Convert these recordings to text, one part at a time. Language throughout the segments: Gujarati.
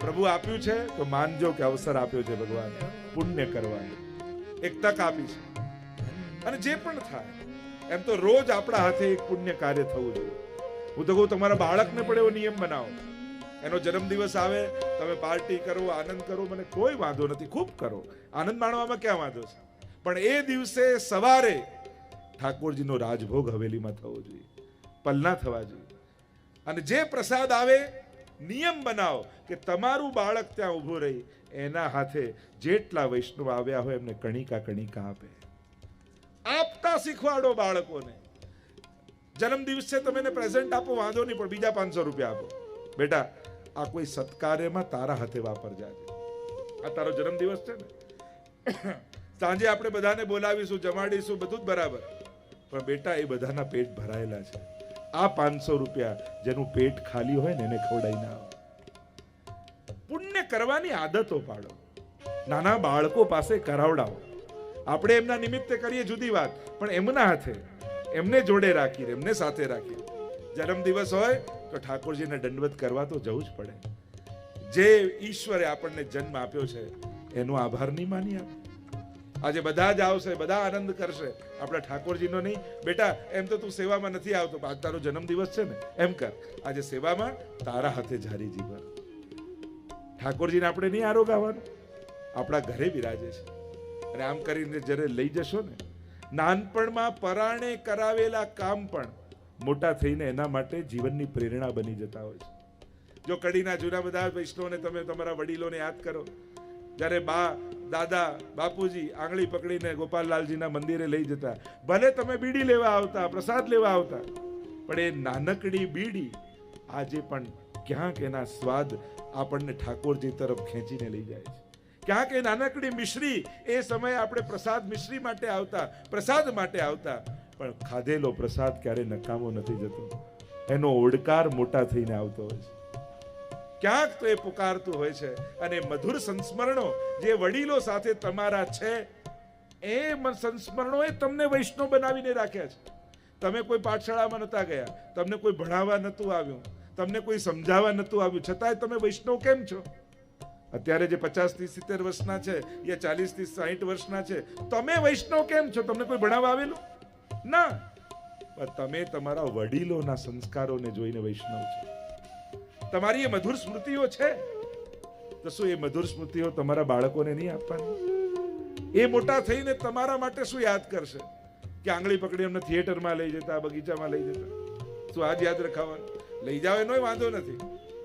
પ્રભુ આપ્યું છે, તો માનજો કે અવસર આપ્યો છે ભગવાન. પુણ્ય કરવાનું. એક તક આપી છે. અને જે પણ થાય, એમ તો રોજ આપણા હાથે એક પુણ્ય કાર્ય થવું જોઈએ. હું તો કહું, તમારા બાળકને પણ એવો નિયમ બનાવો. એનો જન્મદિવસ આવે, તમે પાર્ટી કરો, આનંદ કરો, મને કોઈ વાંધો નથી, ખૂબ કરો. આનંદ માણવામાં ક્યાં વાંધો છે? પણ એ દિવસે સવારે ઠાકોરજીનો રાજભોગ હવેલીમાં થવો જોઈએ. પલના થવા જોઈએ. અને જે પ્રસાદ આવે નિયમ બનાવો કે તમારું બાળક ત્યાં ઊભું રહી, એના હાથે જેટલા વૈષ્ણવ આવ્યા હોય એમને કણિકા કણિકા આપે. આપતા શીખવાડો બાળકોને. જન્મ દિવસે તમે એને પ્રેઝન્ટ આપો, વાંધો નહીં, પણ બીજા પાંચસો રૂપિયા આપો. બેટા, આ કોઈ સત્કાર્યમાં તારા હાથે વાપરજા આ તારો જન્મ દિવસ છે ને. સાંજે આપણે બધાને બોલાવીશું, જમાડીશું, બધું જ બરાબર. પણ બેટા, એ બધાના પેટ ભરાયેલા છે. આ પાંચસો રૂપિયા જેનું પેટ ખાલી હોય ને એને ખવડાવી ના પુણ્ય કરવાની આદતો પાડો. નાના બાળકો પાસે કરાવડાવો. આપણે એમના નિમિત્તે કરીએ જુદી વાત, પણ એમના હાથે, એમને જોડે રાખીને એમને સાથે રાખી જન્મ દિવસ હોય તો ઠાકોરજીને દંડવત કરવા તો જવું જ પડે. જે ઈશ્વરે આપણને જન્મ આપ્યો છે, એનો આભાર નહીં માની આપ આજે બધા જ આવશે, બધા આનંદ કરશે. આપણા ઠાકોરજીનો નહીં. બેટા, એમ તો તું સેવામાં નથી આવતો આજ તારો જન્મદિવસ છે ને, એમ કર. આજે સેવામાં તારા હાથે જારી જીવન. ઠાકોરજીને આપણે નહીં આરોગાવાનું આપણા ઘરે બિરાજે છે. અને આમ કરીને જ્યારે લઈ જશો ને, નાનપણમાં પરાણે કરાવેલા કામ પણ મોટા થઈને એના માટે જીવનની પ્રેરણા બની જતા હોય છે. જો કડીના જૂના બધા વૈષ્ણવને તમે તમારા વડીલોને યાદ કરો, જ્યારે બા દાદા, બાપુજી, આંગળી પકડીને ગોપાલલાલજીના મંદિરે લઈ જતા. ભલે તમે બીડી લેવા આવતા, પ્રસાદ લેવા આવતા, પણ એ નાનકડી બીડી આજે પણ ક્યાંક એના સ્વાદ આપણને ઠાકોરજી તરફ ખેંચીને લઈ જાય છે. ક્યાંક એ નાનકડી મિશ્રી, એ સમયે આપણે પ્રસાદ મિશ્રી માટે આવતા, પ્રસાદ માટે આવતા, પણ ખાધેલો પ્રસાદ ક્યારે નકામો નથી જતો. એનો ઓડકાર મોટા થઈને આવતો હોય છે. ક્યાંક તો એ પુકારતું હોય છે. અને મધુર સંસ્મરણો જે વડીલો સાથે તમારા છે, એ સંસ્મરણો એ તમને વૈષ્ણવ બનાવીને રાખ્યા છે. તમે કોઈ પાઠશાળામાં નતા ગયા, તમને કોઈ ભણાવવા નતું આવ્યું, તમને કોઈ સમજાવવા નતું આવ્યું, છતાંય તમે વૈષ્ણવ કેમ છો? અત્યારે જે પચાસથી સિત્તેર વર્ષના છે, યા ચાલીસથી સાહીઠ વર્ષના છે, તમે વૈષ્ણવ કેમ છો? તમને કોઈ ભણાવવા આવેલું? ના. પણ તમે તમારા વડીલોના સંસ્કારોને જોઈને વૈષ્ણવ છો. તમારી એ મધુર સ્મૃતિઓ છે? તો શું એ મધુર સ્મૃતિઓ તમારા બાળકોને નહીં આપવાની. એ મોટા થઈને તમારા માટે શું યાદ કરશે? કે આંગળી પકડી અમને થિયેટરમાં લઈ જતા, બગીચામાં લઈ જતા. શું આજ યાદ રખાવાનું? લઈ જાવ એનો વાંધો નથી.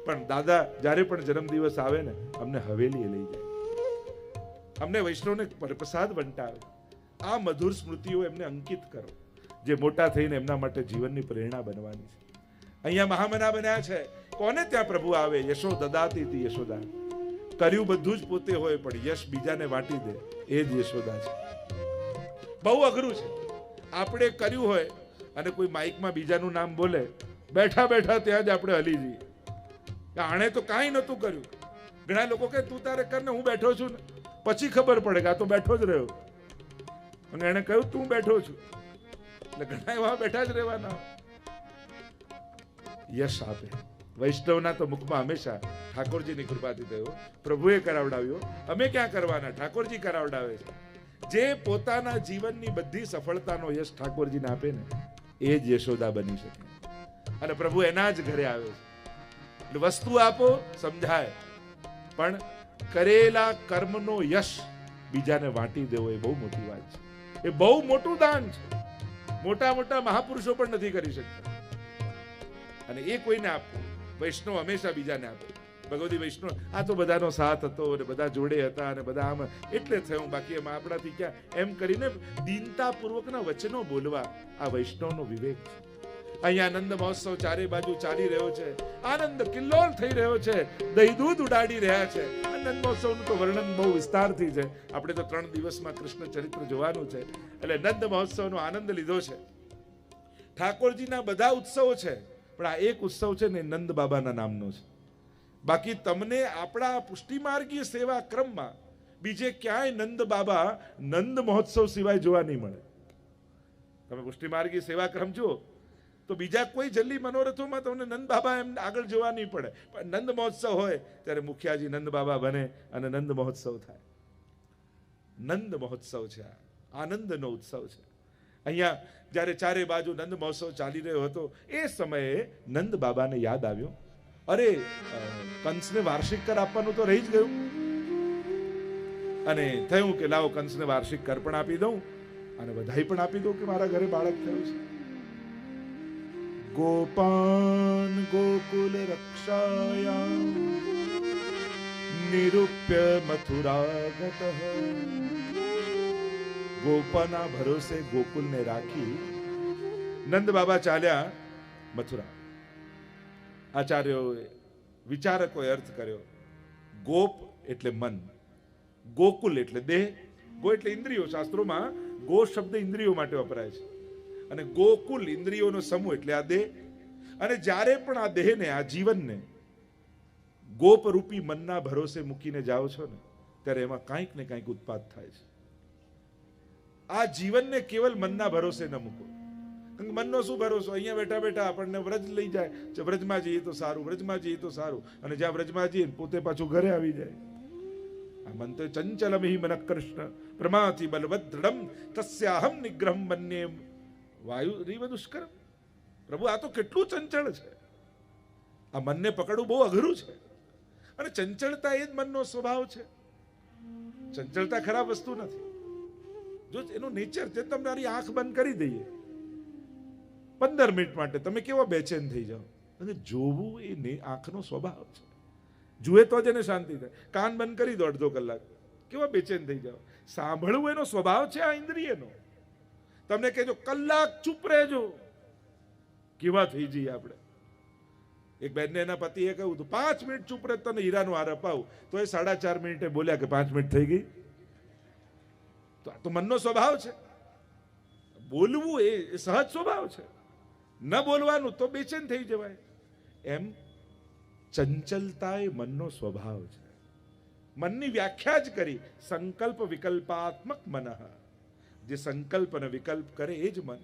પણ દાદા, જ્યારે પણ જન્મદિવસ આવે ને, અમને હવેલીએ લઈ જાય. અમને વૈષ્ણવને પ્રસાદ વંટાવે. આ મધુર સ્મૃતિઓ એમને અંકિત કરો. જે મોટા થઈને એમના માટે જીવનની પ્રેરણા બનવાની છે. અહીંયા મહામના બન્યા છે. કોને ત્યાં પ્રભુ આવે? યશો દદાતી હતી યશોદા. કર્યું બધું જ પોતે હોય, પણ યશ બીજાને વાટી દે. એ જ યશોદા છે. બહુ અઘરું છે. આપણે કર્યું હોય અને કોઈ માઇકમાં બીજાનું નામ બોલે, બેઠા બેઠા ત્યાં જ આપણે હલી જઈએ. આણે તો કાંઈ નહોતું કર્યું. ઘણા લોકો કે, તું તારે કર ને, હું બેઠો છું ને. પછી ખબર પડે કે આ તો બેઠો જ રહ્યો. અને એણે કહ્યું, તું બેઠો છું. એટલે ઘણા એવા બેઠા જ રહેવાના યશ આપે. વૈષ્ણવના તો મુખમાં હંમેશા ઠાકોરજીની કૃપાથી થયો. પ્રભુએ કરાવડાવ્યો. અમે ક્યાં કરવાના? ઠાકોરજી કરાવડાવે છે. જે પોતાના જીવનની બધી સફળતાનો યશ ઠાકોરજીને આપે ને, એ જ યશોદા બની શકે. અને પ્રભુ એના જ ઘરે આવે છે. એટલે વસ્તુ આપો, સમજાય. પણ કરેલા કર્મનો યશ બીજાને વાંટી દેવો એ બહુ મોટી વાત છે. એ બહુ મોટું દાન છે. મોટા મોટા મહાપુરુષો પણ નથી કરી શકતા. અને એ કોઈને આપવું? વૈષ્ણવ હંમેશા બીજાને આપે. ભગવતી વૈષ્ણવ, આ તો બધાનો સાથ હતો અને બધા જોડે હતા અને બધા આમ એટલે થયું. બાકી એમાં આપણાથી ક્યાં એમ કરીને દીનતાપૂર્વકના વચનો બોલવા આ વૈષ્ણવનો વિવેક છે. અહીંયા આનંદ મહોત્સવ ચારે બાજુ ચાલી રહ્યો છે. આનંદ કિલ્લોલ થઈ રહ્યો છે. દહીં દૂધ ઉડાડી રહ્યા છે. આનંદ મહોત્સવનું તો વર્ણન બહુ વિસ્તારથી છે. આપણે તો ત્રણ દિવસમાં કૃષ્ણ ચરિત્ર જોવાનું છે. એટલે નંદ મહોત્સવનો આનંદ લીધો છે. ઠાકોરજીના બધા ઉત્સવો છે. પણ આ એક ઉત્સવ છે ને નંદ બાબાના નામનો છે. બાકી તમને આપણા પુષ્ટિમાર્ગીય સેવા ક્રમમાં બીજે ક્યાંય નંદ બાબા નંદ મહોત્સવ સિવાય જોવા નહીં મળે. તમે પુષ્ટિમાર્ગી સેવા ક્રમ જુઓ, તો બીજા કોઈ જલ્દી મનોરથોમાં તમને નંદ બાબા એમ આગળ જવા નહીં પડે. પણ નંદ મહોત્સવ હોય, ત્યારે મુખિયાજી નંદ બાબા બને અને નંદ મહોત્સવ થાય. નંદ મહોત્સવ છે આ. આનંદનો ઉત્સવ છે. અહીંયા જ્યારે ચારે બાજુ નંદ મહોત્સવ ચાલી રહ્યો હતો, એ સમયે નંદ બાબાને યાદ આવ્યું. અરે કંસને વાર્ષિક કર આપવાનું તો રહી જ ગયું. અને થયું કે લાવો કંસને વાર્ષિક કર પણ આપી દઉં, અને વધાઈ પણ આપી દઉં કે મારા ઘરે બાળક થયું છે. ગોપાન ગોકુલ રક્ષાયા, નિરૂપ્ય મથુરાગત ગોપાના ભરોસે ગોકુલને રાખી નંદ બાબા ચાલ્યા મથુરા. આચાર્યોએ વિચારકોએ અર્થ કર્યો, ગોપ એટલે મન, ગોકુલ એટલે દેહ, ગો એટલે ઇન્દ્રિયો. શાસ્ત્રોમાં ગો શબ્દ ઇન્દ્રિયો માટે વપરાય છે. અને ગોકુલ ઇન્દ્રિયોનો સમૂહ એટલે આ દેહ. અને જ્યારે પણ આ દેહને, આ જીવનને ગોપ રૂપી મનના ભરોસે મૂકીને જાઓ છો ને, ત્યારે એમાં કાંઈક ને કાંઈક ઉત્પાદ થાય છે. આ જીવનને કેવલ મનના ભરોસે ન મૂકો. મનનો શું ભરોસો? અહીંયા બેઠા બેઠા આપણને વ્રજ લઈ જાય. વ્રજમાં જઈએ તો સારું, વ્રજમાં જઈએ તો સારું. અને જ્યાં વ્રજમાં જઈએ પોતે પાછું ઘરે આવી જાય. આ મન તો ચંચલમ હિ મન કૃષ્ણ. પ્રમાથી બલવદ દૃઢમ. તસ્યાહમ નિગ્રહમ મન્યે વાયુ રીવ દુષ્કરમ. પ્રભુ, આ તો કેટલું ચંચળ છે. આ મનને પકડવું બહુ અઘરું છે. અને ચંચળતા એ જ મનનો સ્વભાવ છે. ચંચળતા ખરાબ વસ્તુ નથી. જો એનું નેચર છે તમે મારી આંખ બંધ કરી દઈએ. પંદર મિનિટ માટે તમે કેવા બેચેન થઈ જાઓ? અને જોવું એ આંખનો સ્વભાવ છે. જુએ તો જ એને શાંતિ થાય. કાન બંધ કરી દો અડધો કલાક. કેવા બેચેન થઈ જાઓ? સાંભળવું એનો સ્વભાવ છે આ ઇન્દ્રિયનો. તમને કહેજો, કલાક ચૂપ રહેજો. કેવા થઈ જઈએ આપણે? એક બેનને એના પતિએ કહ્યું હતું, પાંચ મિનિટ ચૂપ રહે તને હીરાનું હાર અપાવું. તો એ સાડા ચાર મિનિટે બોલ્યા કે પાંચ મિનિટ થઈ ગઈ. તો આ તો મનનો સ્વભાવ છે. બોલવું એ સહજ સ્વભાવ છે. ન બોલવાનું તો બેચેન થઈ જવાય. એમ ચંચલતા એ મનનો સ્વભાવ છે. મનની વ્યાખ્યા જ કરી, સંકલ્પ વિકલ્પાત્મક મન. જે સંકલ્પ અને વિકલ્પ કરે એ જ મન.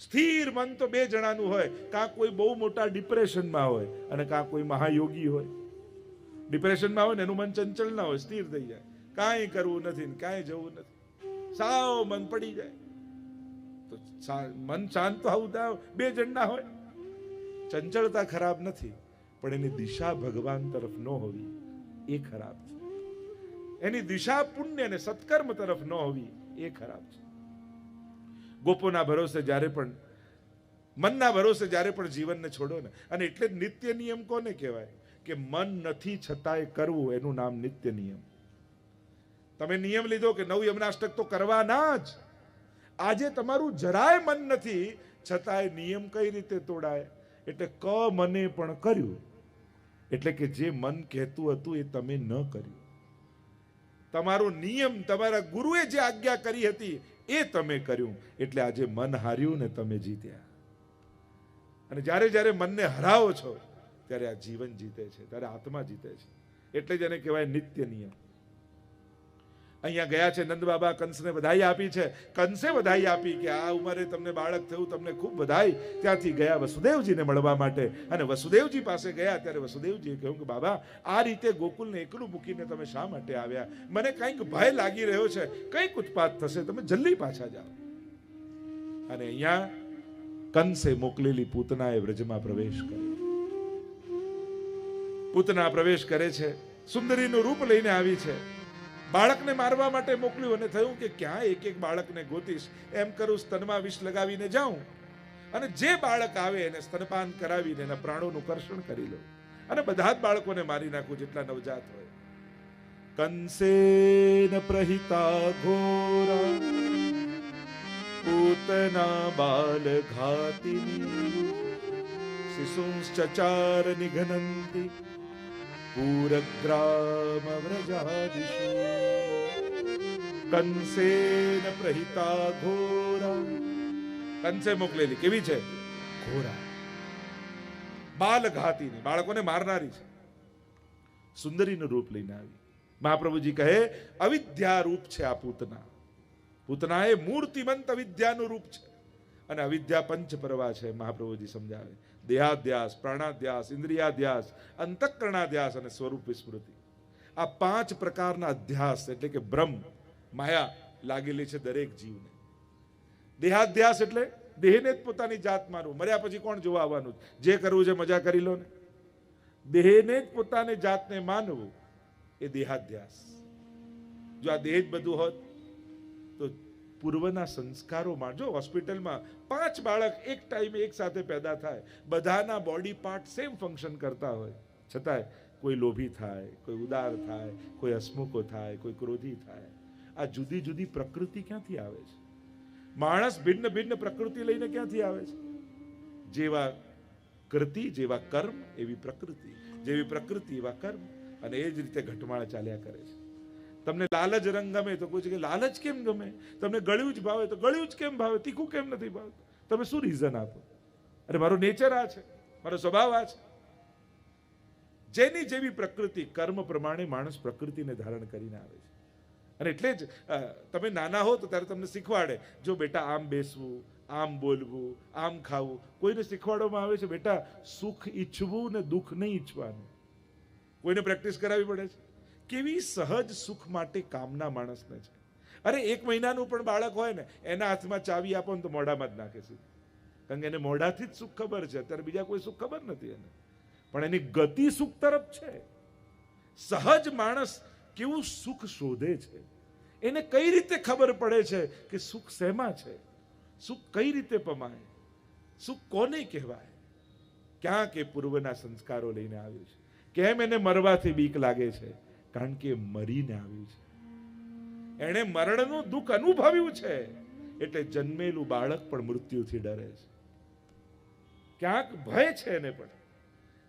સ્થિર મન તો બે જણાનું હોય. કાં કોઈ બહુ મોટા ડિપ્રેશનમાં હોય અને કાં કોઈ મહાયોગી હોય. ડિપ્રેશનમાં હોય ને એનું મન ચંચલ ના હોય, સ્થિર થઈ જાય. કાંઈ કરવું નથી ને કાંઈ જવું નથી. સાવ મન પડી જાય. તો મન શાંત આવું થાય બે જણના હોય. ચંચળતા ખરાબ નથી, પણ એની દિશા ભગવાન તરફ ન હોવી એ ખરાબ છે. એની દિશા પુણ્ય અને સત્કર્મ તરફ ન હોવી એ ખરાબ છે. ગોપોના ભરોસે જ્યારે પણ, મનના ભરોસે જ્યારે પણ જીવનને છોડો ને, અને એટલે નિત્ય નિયમ કોને કહેવાય? કે મન નથી છતાંય કરવું, એનું નામ નિત્ય નિયમ. તમે નિયમ લીધો કે નવ યમનાષ્ટક તો કરવાના જ. આજે તમારું જરાય મન નથી, છતાંય નિયમ કઈ રીતે તોડાય? એટલે ક મને પણ કર્યું. એટલે કે જે મન કહેતું હતું એ તમે ન કર્યું. તમારો નિયમ તમારા ગુરુએ જે આજ્ઞા કરી હતી એ તમે કર્યું. એટલે આજે મન હાર્યું ને તમે જીત્યા. અને જ્યારે જ્યારે મનને હરાવો છો, ત્યારે આ જીવન જીતે છે, ત્યારે આત્મા જીતે છે. એટલે જ એને કહેવાય નિત્ય નિયમ. અહીંયા ગયા છે નંદ બાબા, કંસને વધાઈ આપી છે. કંસે વધાઈ આપી કે આ ઉંમરે તમને બાળક થયું, તમને ખૂબ વધાઈ ત્યાંથી ગયા વસુદેવજીને મળવા માટે. અને વસુદેવજી પાસે ગયા ત્યારે વસુદેવજીએ કહ્યું કે બાબા, આ રીતે ગોકુલને એકલું મૂકીને તમે શા માટે આવ્યા? મને કંઈક ભય લાગી રહ્યો છે. કંઈક ઉત્પાત થશે. તમે જલ્દી પાછા જાઓ. અને અહીંયા કંસે મોકલેલી પૂતનાએ વ્રજમાં પ્રવેશ કર્યો. પૂતના પ્રવેશ કરે છે. સુંદરીનું રૂપ લઈને આવી છે. બાળકને મારવા માટે મોકલ્યું અને થયું કે ક્યાં એક એક બાળકને ગોતીશ, એમ કરું સ્તનમાં વિષ લગાવીને જાઉં. અને જે બાળક આવે એને સ્તનપાન કરાવીને એના પ્રાણોનું કર્ષણ કરી લઉં અને બધા જ બાળકોને મારી નાખું જેટલા નવજાત હોય. કંસેન પ્રહિતા ઘોરા, પૂતના બાલ ઘાતિની શિશુંશ્ચચાર નિઘનંતિ વ્રજાદિષુ કંસેન પ્રહિતા ઘોરા કંસે મોકલેલી કેવી છે ઘોરા બાલ ઘાતીની બાળકોને મારનારી છે સુંદરીનું રૂપ લઈને આવી મહાપ્રભુજી કહે અવિદ્યા રૂપ છે આ પૂતના પૂતના એ મૂર્તિમંત અવિદ્યાનું રૂપ છે. અને અવિદ્યા પંચ પરવા છે, મહાપ્રભુજી સમજાવે. દેહાધ્યાસ, પ્રાણાધ્યાસ, ઇન્દ્રિયાધ્યાસ, અંતઃકરણાધ્યાસ અને સ્વરૂપ વિસ્મૃતિ. આ પાંચ પ્રકારના અધ્યાસ એટલે કે બ્રહ્મ માયા લાગેલી છે દરેક જીવને. દેહાધ્યાસ એટલે દેહને જ પોતાની જાત માનવું. મર્યા પછી કોણ જોવા આવવાનું? જે કરવું છે મજા કરી લો ને. દેહને જ પોતાની જાતને માનવું એ દેહાધ્યાસ. જો આ દેહ જ બધું હોત, તો પૂર્વના સંસ્કારોમાં જો હોસ્પિટલમાં પાંચ બાળક એક ટાઈમે એક સાથે પેદા થાય, બધાના બોડી પાર્ટ સેમ ફંક્શન કરતા હોય. છતાંય કોઈ લોભી થાય, કોઈ ઉદાર થાય, કોઈ હસમુખો થાય, કોઈ ક્રોધી થાય. આ જુદી જુદી પ્રકૃતિ ક્યાંથી આવે છે? માણસ ભિન્ન ભિન્ન પ્રકૃતિ લઈને ક્યાંથી આવે છે? જેવા કૃતિ, જેવા કર્મ, એવી પ્રકૃતિ. જેવી પ્રકૃતિ, એવા કર્મ. અને એ જ રીતે ઘટમાળ ચાલ્યા કરે છે. તમને લાલચ રંગ ગમે તો કોઈ કે લાલચ કેમ ગમે? તમને ગળ્યું જ ભાવે તો ગળ્યું જ કેમ ભાવે? તીખું કેમ નથી ભાવતું? તમે શું રીઝન આપો? અરે મારો નેચર આ છે. મારો સ્વભાવ આ છે. જેની જેવી પ્રકૃતિ કર્મ પ્રમાણે માણસ પ્રકૃતિને ધારણ કરીને આવે છે. અને એટલે જ તમે નાના હો તો ત્યારે તમને શીખવાડે, જો બેટા આમ બેસવું, આમ બોલવું, આમ ખાવું, કોઈને શીખવાડવામાં આવે છે બેટા સુખ ઈચ્છવું ને દુઃખ નહીં ઈચ્છવાનું. કોઈને પ્રેક્ટિસ કરાવવી પડે છે? કેવી સહજ સુખ માટે કામના માણસને છે. અરે, એક મહિનાનું પણ બાળક હોય ને, એના હાથમાં ચાવી આપો ને તો મોઢામાં જ નાખે છે. કારણ કે એને મોઢાથી જ સુખ ખબર છે, અત્યારે બીજા કોઈ સુખ ખબર નથી એને. પણ એની ગતિ સુખ તરફ છે. સહજ માણસ કેવું સુખ શોધે છે. એને કઈ રીતે ખબર પડે છે કે સુખ શેમાં છે? સુખ કઈ રીતે પમાય? સુખ કોને કહેવાય? ક્યાં કે પૂર્વના સંસ્કારો લઈને આવ્યું છે. કેમ એને મરવાથી બીક લાગે છે? કારણ કે મરીને આવ્યું છે. એણે મરણનું દુઃખ અનુભવ્યું છે. એટલે જન્મેલું બાળક પણ મૃત્યુથી ડરે છે. ક્યાંક ભય છે એને પણ.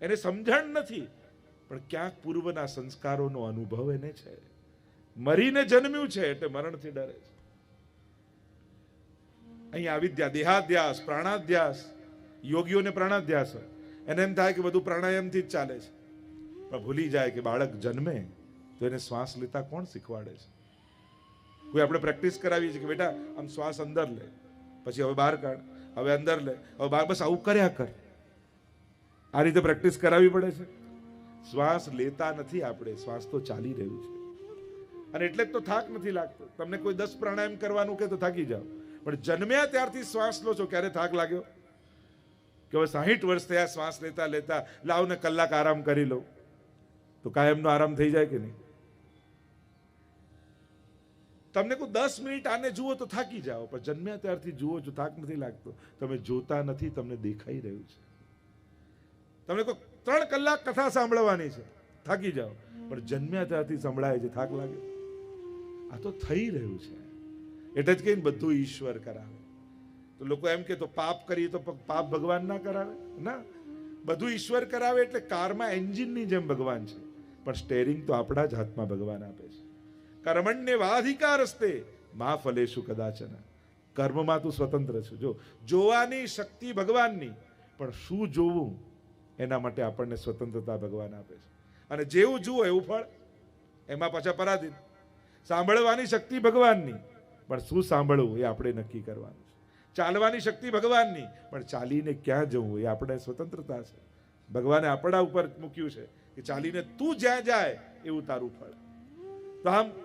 એને સમજણ નથી. પણ ક્યાંક પૂર્વના સંસ્કારોનો અનુભવ એને છે. મરીને જન્મ્યું છે એટલે મરણથી ડરે છે. અહીંયા વિદ્યા દેહાધ્યાસ, પ્રાણાધ્યાસ, યોગીઓને પ્રાણાધ્યાસ હોય. એને એમ થાય કે બધું પ્રાણાયામથી જ ચાલે છે. પણ ભૂલી જાય કે બાળક જન્મે તો એને શ્વાસ લેતા કોણ શીખવાડે છે? કોઈ આપણે પ્રેક્ટિસ કરાવીએ છીએ કે બેટા, આમ શ્વાસ અંદર લે, પછી હવે બહાર કાઢ, હવે અંદર લે, હવે બહાર, બસ આવું કર્યા કર. આ રીતે પ્રેક્ટિસ કરાવવી પડે છે. શ્વાસ લેતા નથી આપણે, શ્વાસ તો ચાલી રહ્યું છે. અને એટલે જ તો થાક નથી લાગતો. તમને કોઈ દસ પ્રાણાયામ કરવાનું કે તો થાકી જાઓ. પણ જન્મ્યા ત્યારથી શ્વાસ લો છો, ક્યારે થાક લાગ્યો? કે હવે સાહીઠ વર્ષ થયા, શ્વાસ લેતા લેતા લાવ ને કલાક આરામ કરી લો તો કાયમનો આરામ થઈ જાય કે નહીં? તમને કોઈ દસ મિનિટ આને જુઓ તો થાકી જાઓ, પણ જન્મ્યા ત્યારથી જુઓ છો થાક નથી લાગતો, તમે જોતા નથી, તમને દેખાઈ રહ્યું છે. તમને કોઈ ત્રણ કલાક કથા સાંભળવાની છે, થાકી જાઓ, પણ જન્મ્યા ત્યારથી સંભળાય છે, થાક લાગે. આ તો થઈ રહ્યું છે. એટલે જ કહીને બધું ઈશ્વર કરાવે. તો લોકો એમ કે તો પાપ કરીએ તો પાપ ભગવાન ના કરાવે? ના. બધું ઈશ્વર કરાવે એટલે કારમાં એન્જિનની જેમ ભગવાન છે. પણ સ્ટેરિંગ તો આપણા જ હાથમાં ભગવાન આપે છે. કર્મણ્ય વાધિકાર હસ્તે મા ફલેશુ કદાચન કર્મમાં તું સ્વતંત્ર છું જો જોવાની શક્તિ ભગવાનની પણ શું જોવું એના માટે આપણને સ્વતંત્રતા ભગવાન આપે છે. અને જેવું જુઓ એવું ફળ, એમાં પાછા પરાધીન. સાંભળવાની શક્તિ ભગવાનની, પણ શું સાંભળવું એ આપણે નક્કી કરવાનું છે. ચાલવાની શક્તિ ભગવાનની, પણ ચાલીને ક્યાં જવું એ આપણે સ્વતંત્રતા છે. ભગવાને આપણા ઉપર મૂક્યું છે કે ચાલીને તું જ્યાં જાય એવું તારું ફળ. તો આમ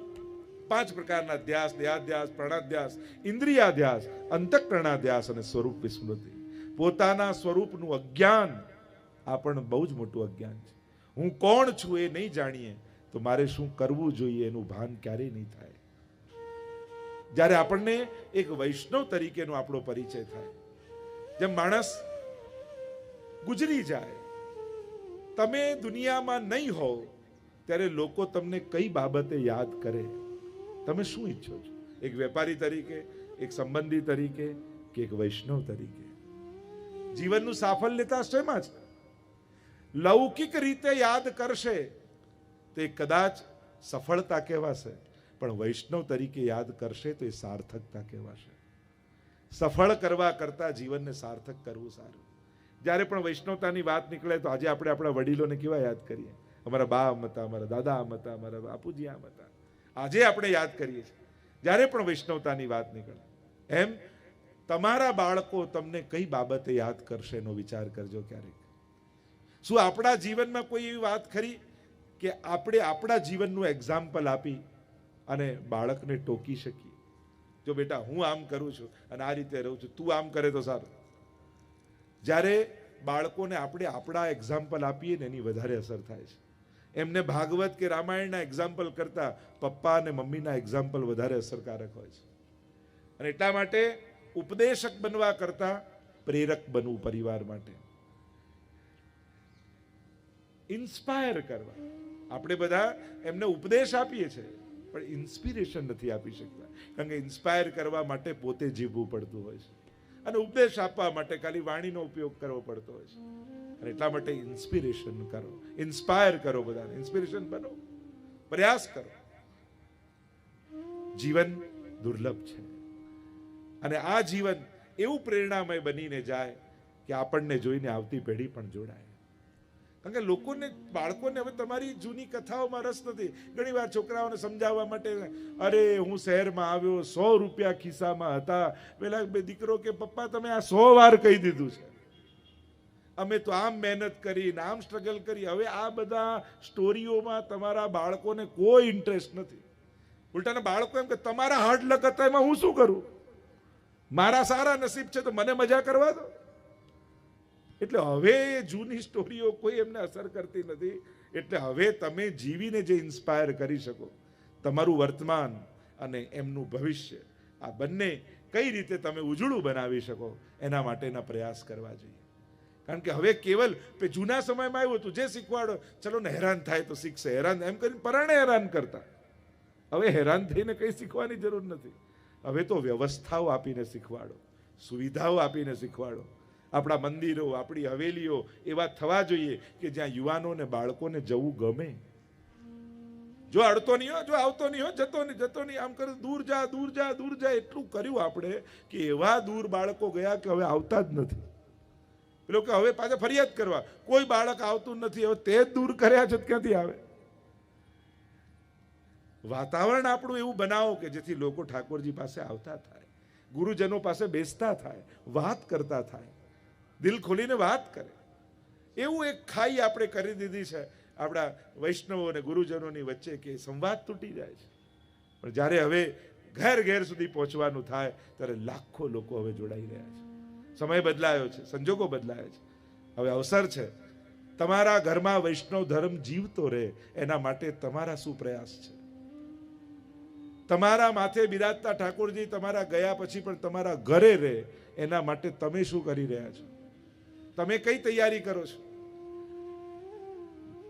પાંચ પ્રકારના ધ્યાસ, દેહાધ્યાસ, પ્રણાધ્યાસ, ઇન્દ્રિયાધ્યાસ, અંતઃકરણાધ્યાસ અને સ્વરૂપ વિસ્મૃતિ. પોતાના સ્વરૂપનું અજ્ઞાન આ પણ બહુ જ મોટું અજ્ઞાન છે. હું કોણ છું એ નહીં જાણીએ, તો મારે શું કરવું જોઈએ એનું ભાન ક્યારેય નહીં થાય. જ્યારે આપણને એક વૈષ્ણવ તરીકેનો આપણો પરિચય થાય. જેમ માણસ ગુજરી જાય, તમે દુનિયામાં નહીં હોવ, ત્યારે લોકો તમને કઈ બાબતે યાદ કરે? તમે શું ઈચ્છો છો? એક વેપારી તરીકે, એક સંબંધી તરીકે કે એક વૈષ્ણવ તરીકે? જીવનનું સાફલ્યતા શેમાં છે? લૌકિક રીતે યાદ કરશે તે કદાચ સફળતા કહેવાશે, પણ વૈષ્ણવ તરીકે યાદ કરશે તો એ સાર્થકતા કહેવાશે. સફળ કરવા કરતાં જીવનને સાર્થક કરવું સારું. જ્યારે પણ વૈષ્ણવતાની વાત નીકળે તો આજે આપણે આપણા વડીલોને કેવા યાદ કરીએ? અમારા બા આમ હતા અમારા દાદા આમ હતા અમારા બાપુજી આમ હતા આજે આપણે યાદ કરીએ છીએ. જ્યારે પણ વૈષ્ણવતાની વાત નીકળે, એમ તમારા બાળકો તમને કઈ બાબતે યાદ કરશે એનો વિચાર કરજો ક્યારેક. શું આપણા જીવનમાં કોઈ એવી વાત ખરી કે આપણે આપણા જીવનનું એક્ઝામ્પલ આપી અને બાળકને ટોકી શકીએ? જો બેટા, હું આમ કરું છું અને આ રીતે રહું છું, તું આમ કરે તો સારું. જ્યારે બાળકોને આપણે આપણા એક્ઝામ્પલ આપીએ ને, એની વધારે અસર થાય છે. એમને ભાગવત કે રામાયણના એક્ઝામ્પલ કરતાં પપ્પા અને મમ્મીના એક્ઝામ્પલ વધારે અસરકારક હોય છે. અને એટલા માટે ઉપદેશક બનવા કરતાં પ્રેરક બનવું પરિવાર માટે. ઇન્સ્પાયર કરવા. આપણે બધા એમને ઉપદેશ આપીએ છીએ, પણ ઇન્સ્પિરેશન નથી આપી શકતા. કારણ કે ઇન્સ્પાયર કરવા માટે પોતે જીવવું પડતું હોય છે. અને ઉપદેશ આપવા માટે ખાલી વાણીનો ઉપયોગ કરવો પડતો હોય છે. અને એટલા માટે ઇન્સ્પિરેશન કરો. ઇન્સ્પાયર કરો બધાને. ઇન્સ્પિરેશન બનો. પ્રયાસ કરો. જીવન દુર્લભ છે. અને આ જીવન એવું પ્રેરણામય બનીને જાય કે આપણને જોઈને આવતી પેઢી પણ જોડાય. કારણ કે લોકોને, બાળકોને હવે તમારી જૂની કથાઓમાં રસ નથી. ઘણી વાર છોકરાઓને સમજાવવા માટે, અરે, હું શહેરમાં આવ્યો, સો રૂપિયા ખિસ્સામાં હતા. પેલા બે દીકરો કે, પપ્પા, તમે આ સો વાર કહી દીધું છે. અમે તો આમ મહેનત કરી આમ સ્ટ્રગલ કરી. હવે આ બધા સ્ટોરીઓમાં તમારા બાળકોને કોઈ ઇન્ટરેસ્ટ નથી. ઉલટાના બાળકો એમ કે તમારા હાર્ડ લક હતા એમાં હું શું કરું? મારા સારા નસીબ છે તો મને મજા કરવા દો. એટલે હવે જૂની સ્ટોરીઓ કોઈ એમને અસર કરતી નથી. એટલે હવે તમે જીવીને જે ઇન્સ્પાયર કરી શકો, તમારું વર્તમાન અને એમનું ભવિષ્ય, આ બંને કઈ રીતે તમે ઉજળું બનાવી શકો, એના માટેના પ્રયાસ કરવા જોઈએ. કારણ કે હવે કેવલ જૂના સમયમાં આવ્યું હતું, જે શીખવાડો, ચલો ને હેરાન થાય તો શીખશે. હેરાન, એમ કરીને પરાણે હેરાન કરતા. હવે હેરાન થઈને કંઈ શીખવાની જરૂર નથી. હવે તો વ્યવસ્થાઓ આપીને શીખવાડો, સુવિધાઓ આપીને શીખવાડો. આપણા મંદિરો, આપણી હવેલીઓ એવા થવા જોઈએ કે જ્યાં યુવાનોને બાળકોને જવું ગમે. જો અડતો નહીં હો, જો આવતો નહીં હો, જતો નહીં જતો નહીં, આમ કરે દૂર જા દૂર જા દૂર જા, એટલું કર્યું આપણે કે એવા દૂર બાળકો ગયા કે હવે આવતા જ નથી. પેલો કે હવે પાછા ફરિયાદ કરવા. કોઈ બાળક આવતું નથી. હવે તે દૂર કર્યા છે, ક્યાંથી આવે? વાતાવરણ આપણું એવું બનાવો કે જેથી લોકો ઠાકોરજી પાસે આવતા થાય. ગુરુજનો પાસે બેસતા થાય. વાત કરતા થાય. દિલ ખોલીને વાત કરે. એવું એક ખાઈ આપણે કરી દીધી છે આપણા વૈષ્ણવો અને ગુરુજનોની વચ્ચે કે સંવાદ તૂટી જાય છે. પણ જ્યારે હવે ઘેર ઘેર સુધી પહોંચવાનું થાય, ત્યારે લાખો લોકો હવે જોડાઈ રહ્યા છે. સમય બદલાયો છે, સંજોગો બદલાયા છે. હવે અવસર છે. તમારા ઘરમાં વૈષ્ણવ ધર્મ જીવતો રહે, એના માટે તમારા શું પ્રયાસ છે? તમારા માથે બિરાજતા ઠાકોરજી તમારા ગયા પછી પણ તમારા ઘરે રહે, એના માટે તમે શું કરી રહ્યા છો? તમે કઈ તૈયારી કરો છો?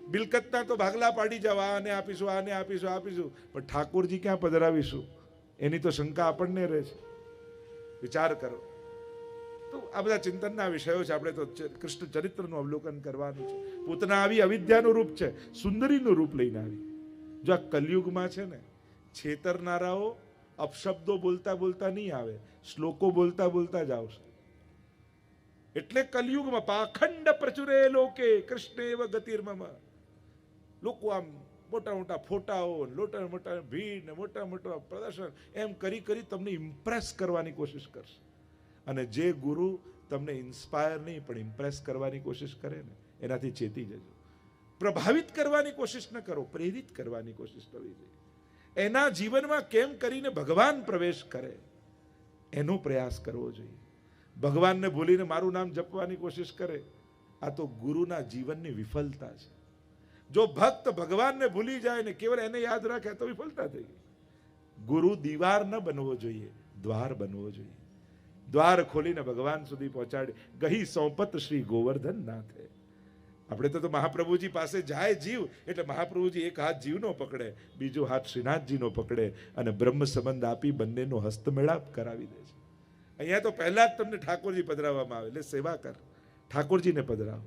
બિલકતના તો ભાગલા પાડી જાવ આને આપીશું આને આપીશું આપીશું. પણ ઠાકોરજી ક્યાં પધરાવીશું? એની તો શંકા આપણને રહે છે. વિચાર કરો. તો આ બધા ચિંતનના વિષયો છે. આપણે તો કૃષ્ણ ચરિત્રનું અવલોકન કરવાનું છે. પોતાના આવી અવિદ્યાનું રૂપ છે. સુંદરીનું રૂપ લઈને આવી. જો આ કલયુગમાં છે ને, છેતરનારાઓ અપશબ્દો બોલતા બોલતા નહીં આવે. શ્લોકો બોલતા બોલતા જ આવશે. એટલે કલયુગમાં પાખંડ પ્રચુરે લોકે કૃષ્ણ એવ ગતિર્મમ. લોકો આમ મોટા મોટા ફોટાઓ, લોટા મોટા ભીડ મોટા મોટા પ્રદર્શન એમ કરી કરી તમને ઇમ્પ્રેસ કરવાની કોશિશ કરશે. અને જે ગુરુ તમને ઇન્સ્પાયર નહીં, પણ ઇમ્પ્રેસ કરવાની કોશિશ કરે ને, એનાથી ચેતી જજો. પ્રભાવિત કરવાની કોશિશ ન કરો, પ્રેરિત કરવાની કોશિશ કરવી જોઈએ. એના જીવનમાં કેમ કરીને ભગવાન પ્રવેશ કરે, એનો પ્રયાસ કરવો જોઈએ. ભગવાનને ભૂલીને મારું નામ જપવાની કોશિશ કરે, આ તો ગુરુના જીવનની વિફલતા છે. જો ભક્ત ભગવાનને ભૂલી જાય ને કેવળ એને યાદ રાખે તો વિફલતા થઈ ગઈ. ગુરુ દીવાર ન બનવો જોઈએ, દ્વાર બનવો જોઈએ. દ્વાર ખોલીને ભગવાન સુધી પહોંચાડે. ગહી સોંપત શ્રી ગોવર્ધન નાથે આપણે તો મહાપ્રભુજી પાસે જાય જીવ, એટલે મહાપ્રભુજી એક હાથ જીવનો પકડે, બીજો હાથ શ્રીનાથજીનો પકડે અને બ્રહ્મ સંબંધ આપી બંનેનો હસ્તમેળાપ કરાવી દે છે. અહીંયા તો પહેલા જ તમને ઠાકોરજી પધરાવવામાં આવે, એટલે સેવા કર. ઠાકોરજીને પધરાવો.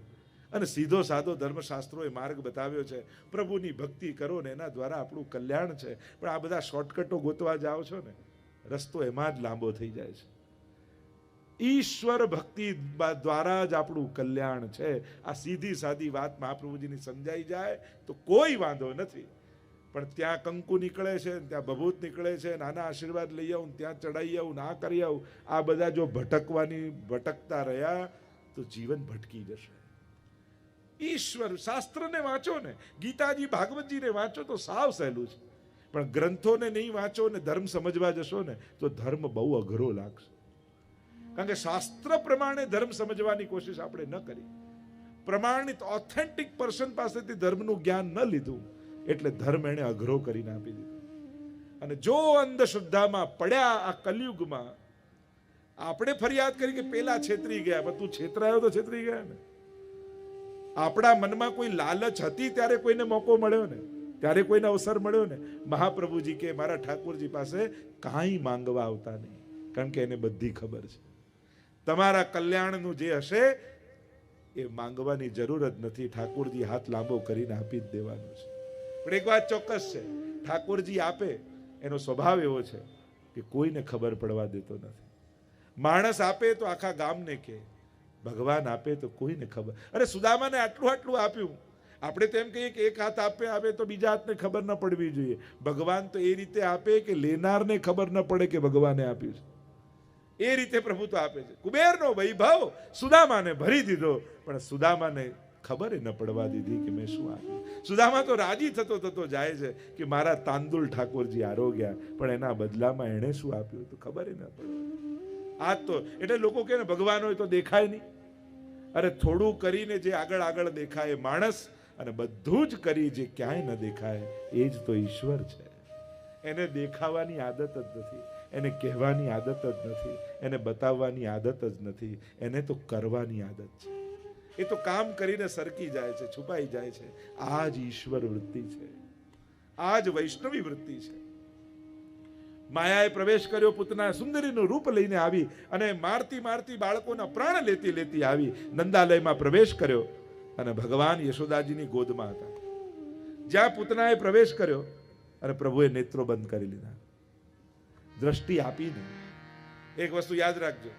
અને સીધો સાદો ધર્મશાસ્ત્રોએ માર્ગ બતાવ્યો છે, પ્રભુની ભક્તિ કરો ને એના દ્વારા આપણું કલ્યાણ છે. પણ આ બધા શોર્ટકટો ગોતવા જાઓ છો ને, રસ્તો એમાં જ લાંબો થઈ જાય છે. ઈશ્વર ભક્તિ દ્વારા જ આપણું કલ્યાણ છે. આ સીધી સાદી વાત મહાપ્રભુજીની સમજાઈ જાય તો કોઈ વાંધો નથી. પણ ત્યાં કંકુ નીકળે છે ત્યાં ભભૂત નીકળે છે, નાના આશીર્વાદ લઈ આવું, ત્યાં ચડાઈ આવું, ના કરી આવું, આ બધા જો ભટકવાની, ભટકતા રહ્યા તો જીવન ભટકી જશે. ઈશ્વર, શાસ્ત્રને વાંચો ને, ગીતાજી, ભાગવતજીને વાંચો તો સાવ સહેલું છે. પણ ગ્રંથોને નહીં વાંચો ને ધર્મ સમજવા જશો ને, તો ધર્મ બહુ અઘરો લાગશે. કારણ કે શાસ્ત્ર પ્રમાણે ધર્મ સમજવાની કોશિશ આપણે ન કરી. પ્રમાણિત ઓથેન્ટિક પર્સન પાસેથી ધર્મનું જ્ઞાન ન લીધું, એટલે ધર્મ એણે અઘરો કરીને આપી દીધો. અને જો અંધશ્રદ્ધામાં પડ્યા આ કલયુગમાં, આપણે ફરિયાદ કરી કે પેલા છેતરી ગયા, પણ તું છેતરાયો તો છેતરી ગયા ને. આપણા મનમાં કોઈ લાલચ હતી ત્યારે કોઈને મોકો મળ્યો ને? ત્યારે કોઈને અવસર મળ્યો ને? મહાપ્રભુજી કે, મારા ઠાકોરજી પાસે કાંઈ માંગવા આવતા નહીં. કારણ કે એને બધી ખબર છે. તમારા કલ્યાણનું જે હશે, એ માંગવાની જરૂર જ નથી. ઠાકોરજી હાથ લાંબો કરીને આપી જ દેવાનો છે. પણ એક વાત ચોક્કસ છે. ઠાકોરજી આપે, એનો સ્વભાવ એવો છે કે કોઈને ખબર પડવા દેતો નથી. માણસ આપે તો આખા ગામને કે ભગવાન આપે તો કોઈને ખબર. અરે સુદામાને આટલું આટલું આપ્યું. આપણે તેમ કહીએ કે એક હાથ આપે, આવે તો બીજા હાથને ખબર ન પડવી જોઈએ. ભગવાન તો એ રીતે આપે કે લેનારને ખબર ન પડે કે ભગવાને આપ્યું છે. એ રીતે પ્રભુ તો આપે છે. કુબેરનો વૈભવ સુદામાને ભરી દીધો, પણ સુદામાને ખબર ન પડવા દીધી કે મેં શું આપ્યું. સુદામા તો રાજી થતો થતો જાય છે કે મારા તાંદુલ ઠાકોરજી આરોગ્યા પણ એના બદલામાં એણે શું આપ્યું તો ખબર ન પડે. આ તો, એટલે લોકો કે ને ભગવાન હોય તો દેખાય નહીં. અરે થોડું કરીને જે આગળ આગળ દેખાય માણસ અને બધું જ કરી જે ક્યાંય ન દેખાય, એ જ તો ઈશ્વર છે. એને દેખાવાની આદત જ નથી. એને કહેવાની આદત જ નથી, એને બતાવવાની આદત જ નથી, એને તો કરવાની આદત છે. એ તો કામ કરીને સરકી જાય છે, છુપાઈ જાય છે. આ જ ઈશ્વર વૃત્તિ છે. આ જ વૈષ્ણવી વૃત્તિ છે. માયાએ પ્રવેશ કર્યો પૂતના સુંદરીનું રૂપ લઈને આવી અને મારતી મારતી બાળકોના પ્રાણ લેતી લેતી આવી, નંદાલયમાં પ્રવેશ કર્યો અને ભગવાન યશોદાજીની ગોદમાં હતા. જ્યાં પૂતનાએ પ્રવેશ કર્યો અને પ્રભુએ નેત્રો બંધ કરી લીધા. દ્રષ્ટિ આપીને એક વસ્તુ યાદ રાખજો.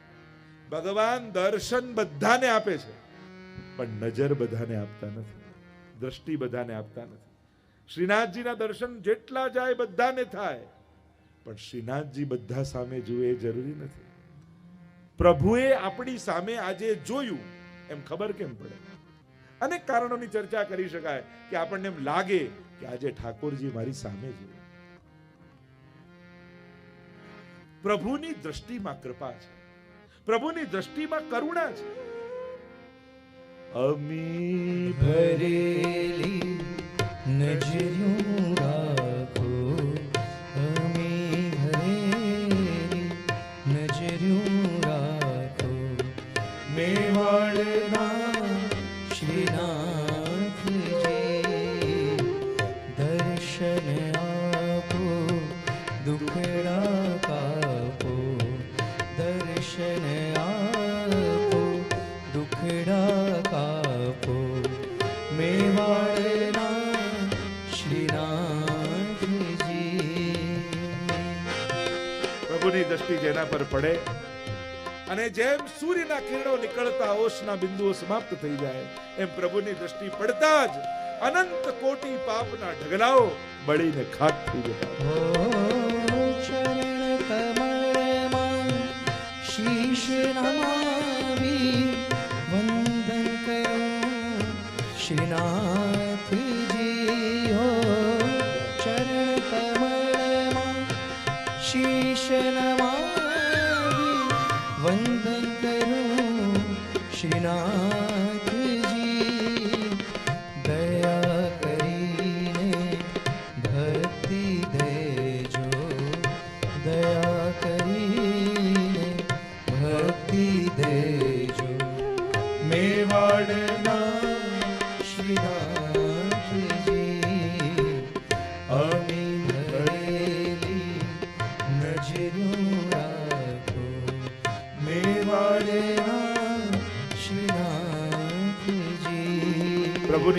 ભગવાન દર્શન બધાને આપે છે. પણ નજર બધાને આપતા નથી. દ્રષ્ટિ બધાને આપતા નથી. શ્રીનાથજીના દર્શન જેટલા જાય બધાને થાય. પણ શ્રીનાથજી બધા સામે જુએ એ જરૂરી નથી. પ્રભુએ આપણી સામે આજે જોયું એમ ખબર કેમ પડે? અનેક કારણોની ચર્ચા કરી શકાય કે આપણને એમ લાગે કે આજે ઠાકોરજી મારી સામે જોયું પ્રભુની દ્રષ્ટિમાં કૃપા છે. પ્રભુની દ્રષ્ટિમાં કરુણા છે. અમી ભરેલી નજર્યું પ્રભુની દ્રષ્ટિ જેના પર પડે અને જેમ સૂર્યના કિરણો નીકળતા ઓશના બિંદુઓ સમાપ્ત થઈ જાય એમ પ્રભુની દ્રષ્ટિ પડતા જ અનંત કોટી પાપના ઢગલાઓ બળીને ખાક થઈ જતા નમાવી વંદન કરો શ્રીનાથજી હો ચરણ કમળમાં શીશ નમાવી વંદન કરો શ્રીનાથજી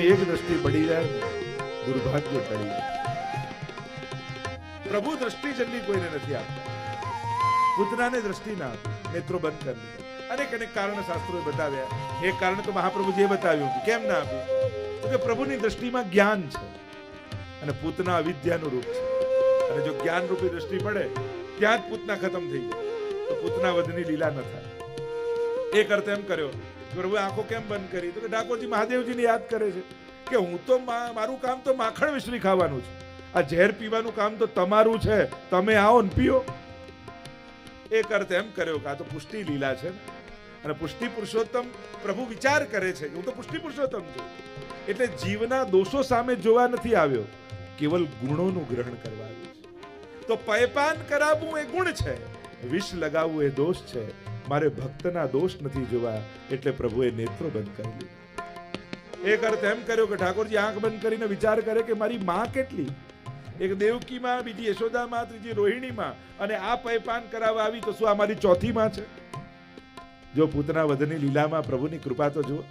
એક દ્રષ્ટિ પડી જાય દુર્ભાગ્ય ટળી પ્રભુ દ્રષ્ટિ જલ્દી કોઈને નથી આપતા કૂતરાને દ્રષ્ટિ ના નેત્રો બંધ કરી અનેક અનેક કારણ શાસ્ત્રોએ બતાવ્યા એક કારણ તો મહાપ્રભુજીએ બતાવ્યું કે કેમ ના આપ્યું તો કે પ્રભુની દ્રષ્ટિમાં જ્ઞાન છે અને પૂતના અવિદ્યાનું રૂપ છે અને જો જ્ઞાન રૂપી દ્રષ્ટિ પડે ત્યાં જ પૂતના ખતમ થઈ જાય તો પૂતના વધની લીલા ન થાય એક અર્થ એમ કર્યો કે આંખો કેમ બંધ કરી? તો કે ઠાકોરજી મહાદેવજીને યાદ કરે છે કે હું તો મારું કામ તો માખણ મિશ્રી ખાવાનું છે. આ ઝેર પીવાનું કામ તો તમારું છે. તમે આવો ને પીઓ. એક અર્થ એમ કર્યો કે આ તો પુષ્ટિ લીલા છે અને પુષ્ટિ પુરુષોત્તમ પ્રભુ વિચાર કરે છે. હું તો પુષ્ટિ પુરુષોત્તમ છું. એટલે જીવના દોષો સામે જોવા નથી આવ્યો. કેવલ ગુણોનું ગ્રહણ કરવા આવ્યો છે. તો પૈપાન કરાવવું એ ગુણ છે. વિષ લગાવવું એ દોષ છે. મારે ભક્તના દોષ નથી જોવા, એટલે પ્રભુએ નેત્રો બંધ કરી લીધા. એક અર્થ એમ કર્યો કે ઠાકોરજી આંખ બંધ કરીને વિચાર કરે કે મારી માં કેટલી? એક દેવકીમાં બીજી યશોદામાં ત્રીજી રોહિણીમાં અને આ પૈપાન કરાવવા આવી તો શું આ મારી ચોથી માં છે? જો પૂતના વધની લીલામાં પ્રભુની કૃપા તો જુઓ.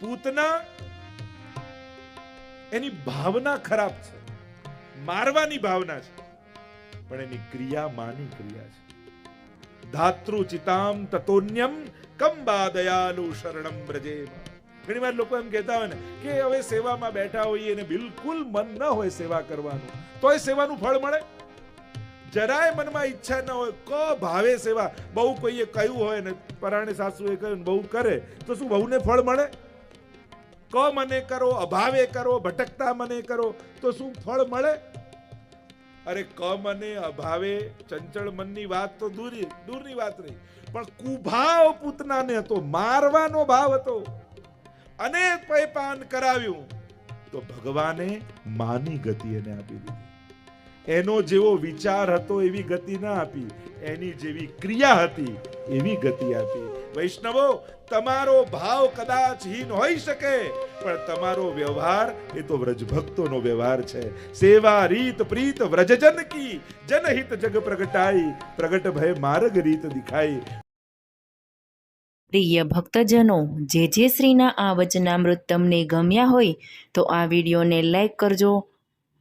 પૂતના એની ભાવના ખરાબ છે. મારવાની ભાવના છે. પણ એની ક્રિયા માની ક્રિયા છે. ધાતૃ ચિતામ તતોન્યમ કંબા દયાલુ શરણમ વ્રજેમ ઘણી વાર લોકો એમ કહેતા હોય ને કે હવે સેવામાં બેઠા હોઈએ ને બિલકુલ મન ન હોય સેવા કરવાનું, તોય સેવાનું ફળ મળે? જરાય મનમાં ઈચ્છા ન હોય, ક ભાવે સેવા? બહુ કોઈએ કહ્યું હોય ને, પરાણે સાસુએ કહ્યું બહુ કરે, તો શું બહુને ફળ મળે? ક મને કરો, અભાવે કરો, ભટકતા મને કરો, તો શું ફળ મળે? અરે કમ અને અભાવે ચંચળ મનની વાત તો દૂરી, દૂરની વાત રહી પણ કુભાવ પૂતનાને હતો, મારવાનો ભાવ હતો. અને પૈપાન કરાવ્યું. તો ભગવાને માની ગતિ એને આપી દીધી. એનો જેવો વિચાર હતો એવી ગતિ ના આપી. એની જેવી ક્રિયા હતી એવી ગતિ આપી. વૈષ્ણવો, તમારો ભાવ કદાચ હીન હોઈ શકે, પણ તમારો વ્યવહાર એ તો વ્રજભક્તોનો વ્યવહાર છે. સેવા રીત પ્રીત વ્રજજન કી, જનહિત જગ પ્રગટાઈ, પ્રગટ ભય માર્ગ રીત દિખાઈ. પ્રિય ભક્તજનો, જે જે શ્રીના આ વચનામૃત તમને ગમ્યા હોય, તો આ વિડીયોને લાઈક કરજો,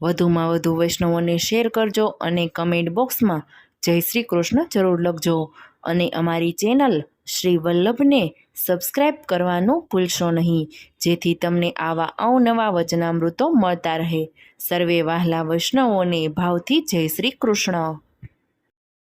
વધુમાં વધુ વૈષ્ણવોને શેર કરજો અને કમેન્ટ બોક્સમાં જય શ્રી કૃષ્ણ જરૂર લખજો. અને અમારી ચેનલ શ્રી વલ્લભને સબસ્ક્રાઈબ કરવાનું ભૂલશો નહીં. જેથી તમને આવા અવનવા વચનામૃતો મળતા રહે. સર્વે વહાલા વૈષ્ણવોને ભાવથી જય શ્રી કૃષ્ણ.